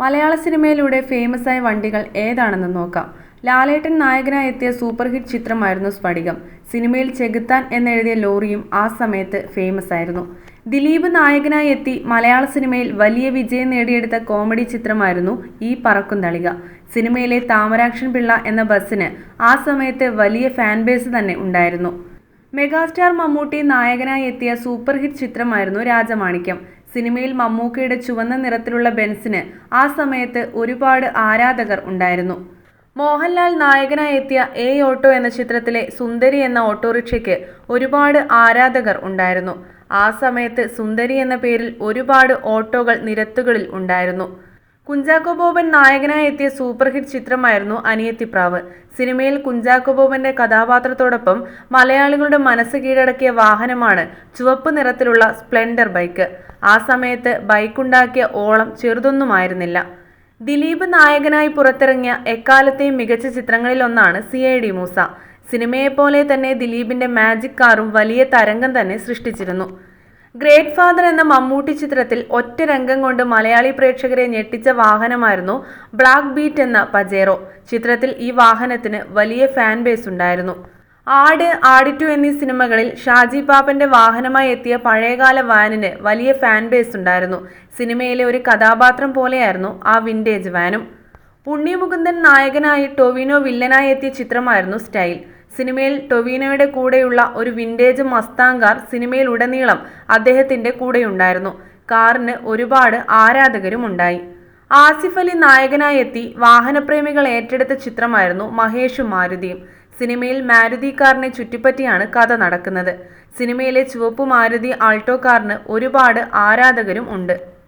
മലയാള സിനിമയിലൂടെ ഫേമസ് ആയ വണ്ടികൾ ഏതാണെന്ന് നോക്കാം. ലാലേട്ടൻ നായകനായി എത്തിയ സൂപ്പർ ഹിറ്റ് ചിത്രമായിരുന്നു സ്ഫടികം. സിനിമയിൽ ചെകുത്താൻ എന്നെഴുതിയ ലോറിയും ആ സമയത്ത് ഫേമസ് ആയിരുന്നു ദിലീപ് നായകനായി എത്തി മലയാള സിനിമയിൽ വലിയ വിജയം നേടിയെടുത്ത കോമഡി ചിത്രമായിരുന്നു ഈ പറക്കും തളിക സിനിമയിലെ താമരാക്ഷൻ പിള്ള എന്ന ബസ്സിന് ആ സമയത്ത് വലിയ ഫാൻ ബേസ് തന്നെ ഉണ്ടായിരുന്നു. മെഗാസ്റ്റാർ മമ്മൂട്ടി നായകനായി എത്തിയ സൂപ്പർ ഹിറ്റ് ചിത്രമായിരുന്നു രാജമാണിക്യം. സിനിമയിൽ മമ്മൂക്കയുടെ ചുവന്ന നിറത്തിലുള്ള ബെൻസിന് ആ സമയത്ത് ഒരുപാട് ആരാധകർ ഉണ്ടായിരുന്നു. മോഹൻലാൽ നായകനായി എത്തിയ എ ഓട്ടോ എന്ന ചിത്രത്തിലെ സുന്ദരി എന്ന ഓട്ടോറിക്ഷയ്ക്ക് ഒരുപാട് ആരാധകർ ഉണ്ടായിരുന്നു. ആ സമയത്ത് സുന്ദരി എന്ന പേരിൽ ഒരുപാട് ഓട്ടോകൾ നിരത്തുകളിൽ ഉണ്ടായിരുന്നു. കുഞ്ചാക്കോ ബോബൻ നായകനായി എത്തിയ സൂപ്പർ ഹിറ്റ് ചിത്രമായിരുന്നു അനിയത്തിപ്രാവ്. സിനിമയിൽ കുഞ്ചാക്കോ ബോബന്റെ കഥാപാത്രത്തോടൊപ്പം മലയാളികളുടെ മനസ്സ് കീഴടക്കിയ വാഹനമാണ് ചുവപ്പ് നിറത്തിലുള്ള സ്പ്ലെൻഡർ ബൈക്ക്. ആ സമയത്ത് ബൈക്കുണ്ടാക്കിയ ഓളം ചെറുതൊന്നുമായിരുന്നില്ല. ദിലീപ് നായകനായി പുറത്തിറങ്ങിയ എക്കാലത്തെയും മികച്ച ചിത്രങ്ങളിലൊന്നാണ് സി ഐ ഡി മൂസ. സിനിമയെപ്പോലെ തന്നെ ദിലീപിന്റെ മാജിക് കാറും വലിയ തരംഗം തന്നെ സൃഷ്ടിച്ചിരുന്നു. ഗ്രേറ്റ് ഫാദർ എന്ന മമ്മൂട്ടി ചിത്രത്തിൽ ഒറ്റ രംഗം കൊണ്ട് മലയാളി പ്രേക്ഷകരെ ഞെട്ടിച്ച വാഹനമായിരുന്നു ബ്ലാക്ക് ബീറ്റ് എന്ന പജേറോ ചിത്രത്തിൽ ഈ വാഹനത്തിന് വലിയ ഫാൻ ബേസ് ഉണ്ടായിരുന്നു. ആട് ആടിറ്റു എന്നീ സിനിമകളിൽ ഷാജി പാപ്പന്റെ വാഹനമായി എത്തിയ പഴയകാല വാനിന് വലിയ ഫാൻ ബേസ് ഉണ്ടായിരുന്നു. സിനിമയിലെ ഒരു കഥാപാത്രം പോലെയായിരുന്നു ആ വിന്റേജ് വാനും. ഉണ്ണിമുകുന്ദൻ നായകനായി ടൊവിനോ വില്ലനായി എത്തിയ ചിത്രമായിരുന്നു സ്റ്റൈൽ സിനിമയിൽ ടൊവീനോയുടെ കൂടെയുള്ള ഒരു വിന്റേജ് മസ്താങ് കാർ സിനിമയിൽ ഉടനീളം അദ്ദേഹത്തിന്റെ കൂടെയുണ്ടായിരുന്നു. കാറിന് ഒരുപാട് ആരാധകരും ഉണ്ടായി. ആസിഫ് അലി നായകനായി എത്തി വാഹനപ്രേമികൾ ഏറ്റെടുത്ത ചിത്രമായിരുന്നു മഹേഷും മാരുതിയും സിനിമയിൽ മാരുതി കാറിനെ ചുറ്റിപ്പറ്റിയാണ് കഥ നടക്കുന്നത്. സിനിമയിലെ ചുവപ്പ് മാരുതി ആൾട്ടോ കാറിന് ഒരുപാട് ആരാധകരും ഉണ്ട്.